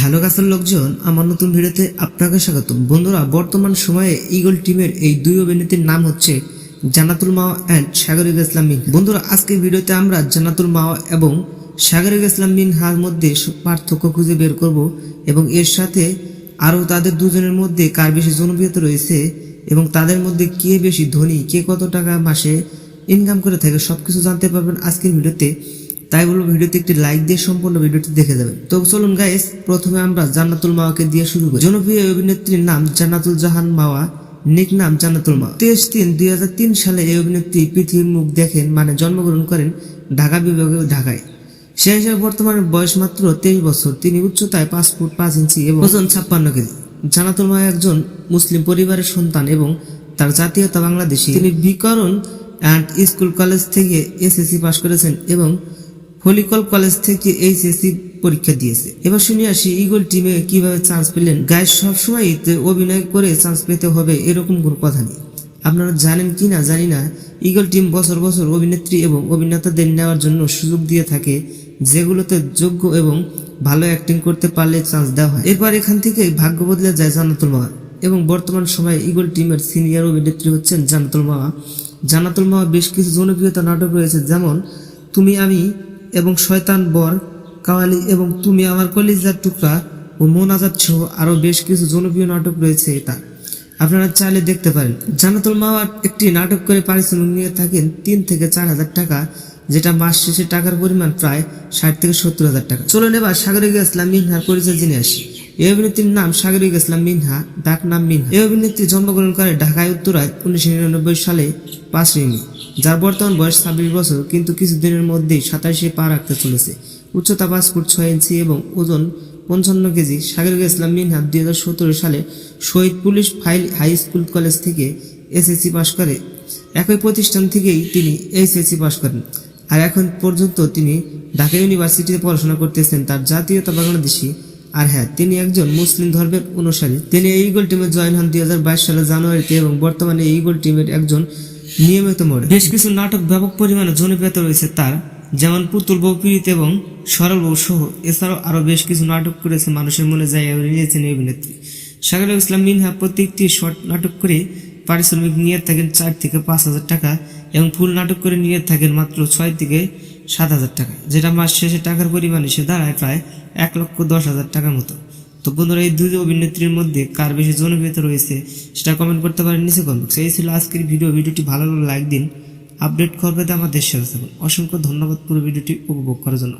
Hello গাছের লোকজন, আমার নতুন ভিডিওতে আপনাকে স্বাগতম। বন্ধুরা, বর্তমান সময়ে ইগল টিমের এই দুই অভিনেত্রীর নাম হচ্ছে জানাতুল মাওয়া অ্যান্ড সাগরিক ইসলাম মিন বন্ধুরা, আজকের ভিডিওতে আমরা জানাতুল মাওয়া এবং সাগরিক ইসলাম মিনহার মধ্যে পার্থক্য খুঁজে বের করব এবং এর সাথে আরও তাদের দুজনের মধ্যে কার বেশি জনপ্রিয়তা রয়েছে এবং তাদের মধ্যে কে বেশি ধনী, কে কত টাকা মাসে ইনকাম করে থাকে সব কিছু জানতে পারবেন আজকের ভিডিওতে। তাই বলব ভিডিওতে একটি লাইক দিয়ে সম্পূর্ণ ভিডিওটি দেখে যাবেন। তো চলুন গাইস প্রথমে আমরা জান্নাতুল মাওয়াকে দিয়ে শুরু করি। জনপ্রিয় অভিনেত্রীর নাম জান্নাতুল জাহান মাওয়া, নিক নাম জান্নাতুল মাওয়া। তেইশ তিন দুই তিন সালে এই অভিনেত্রী পৃথিবীর মুখ দেখেন মানে জন্মগ্রহণ করেন ঢাকা বিভাগে ঢাকায়। সে হিসেবে বর্তমানে বয়স মাত্র তেইশ বছর। তিনি উচ্চতায় পাঁচ ফুট পাঁচ ইঞ্চি এবং ওজন ছাপ্পান্ন কেজি। জানাতুল মা একজন মুসলিম পরিবারের সন্তান এবং তার জাতীয়তা বাংলাদেশি। তিনি বিকরণ অ্যান্ড স্কুল কলেজ থেকে এসএসসি পাশ করেছেন এবং হলিকল কলেজ থেকে এইচএসসি পরীক্ষা দিয়েছে। এবার শুনে আসি, ইগল টিমে কীভাবে চান্স পেলেন? গায়ে সবসময় অভিনয় করে চান্স পেতে হবে এরকম কোনো কথা নেই। আপনারা জানেন কি না জানি না, ইগল টিম বছর বছর অভিনেত্রী এবং অভিনেতাদের নেওয়ার জন্য সুযোগ দিয়ে থাকে, যেগুলোতে যোগ্য এবং ভালো অ্যাক্টিং করতে পারলে চান্স দেওয়া হয়। এরপর এখান থেকে ভাগ্য বদলে যায় জান্নাতুল মাওয়া এবং বর্তমান সময়ে ইগল টিমের সিনিয়র অভিনেত্রী হচ্ছেন জান্নাতুল মাওয়া জান্নাতুল মাওয়া বেশ কিছু জনপ্রিয়তা নাটক রয়েছে, যেমন, তুমি আমি এবং শয়তান বর, কাওয়ালি এবং তুমি আমার কলিজার টুকরা ও মোনাজাত সহ আরও বেশ কিছু জনপ্রিয় নাটক রয়েছে এটা। আপনারা চাইলে দেখতে পারেন। জানাতুল মাওয়া একটি নাটক করে পারিশ্রমিক নিয়ে থাকেন তিন থেকে চার হাজার টাকা, যেটা মাস শেষে টাকার পরিমাণ প্রায় ষাট থেকে সত্তর হাজার টাকা। চলুন এবার সাগরিক ইসলাম মিনহার পরিচয় জেনে আসি। এই অভিনেত্রীর নাম সাগরিক ইসলাম মিনহা, ডাক নাম মিনহা। এই অভিনেত্রী জন্মগ্রহণ করে ঢাকায় উত্তরায় উনিশশো নিরানব্বই সালে পাঁচই মে যার বর্তমান বয়স ছাব্বিশ বছর, কিন্তু কিছুদিনের মধ্যেই সাতাশে পা রাখতে চলেছে। উচ্চতা পাঁচ ফুট ছয় ইঞ্চি এবং ওজন পঞ্চান্ন কেজি। সাগরিক ইসলাম মিনহা দুই হাজার সতেরো সালে শহীদ পুলিশ ফাইল হাই স্কুল কলেজ থেকে এসএসসি পাশ করে। একই প্রতিষ্ঠান থেকেই তিনি এইচএসসি পাশ করেন। আর এখন পর্যন্ত তিনি ঢাকা ইউনিভার্সিটিতে পড়াশোনা করতেছেন তার জাতীয়তা বাংলাদেশি। আর হ্যাঁ তিনি একজন মুসলিম ধর্মের অনুসারী। তিনি এই ইগল টিমে জয়েন হন দুই সালে জানুয়ারিতে এবং বর্তমানে এই ইগল টিমের একজন নিয়মিত মডেল বেশ কিছু নাটক ব্যাপক পরিমাণে জনপ্রিয়তা রয়েছে তার, যেমন পুতুল বউ পীড়িত এবং সরল বউ সহ। এছাড়াও আরও বেশ কিছু নাটক করেছে মানুষের মনে জায়গা নিয়েছেন এই অভিনেত্রী। সাগর ইসলাম, মিনহা প্রত্যেকটি শর্ট নাটক করে পারিশ্রমিক নিয়ে থাকেন চার থেকে পাঁচ হাজার টাকা এবং ফুল নাটক করে নিয়ে থাকেন মাত্র ছয় থেকে সাত হাজার টাকা, যেটা মাস শেষে টাকার পরিমাণে এসে দাঁড়ায় প্রায় এক লক্ষ দশ হাজার টাকার মতো। তো বন্ধুরা, এই দুই অভিনেত্রীর মধ্যে কার বেশি জনপ্রিয়তা রয়েছে সেটা কমেন্ট করতে পারেন নিচে কমেন্ট বক্সে এই ছিল আজকের ভিডিও ভিডিওটি ভালো লাগলে লাইক দিন। আপডেট করবে আমাদের সাথে অসংখ্য ধন্যবাদ পুরো ভিডিওটি উপভোগ করার জন্য।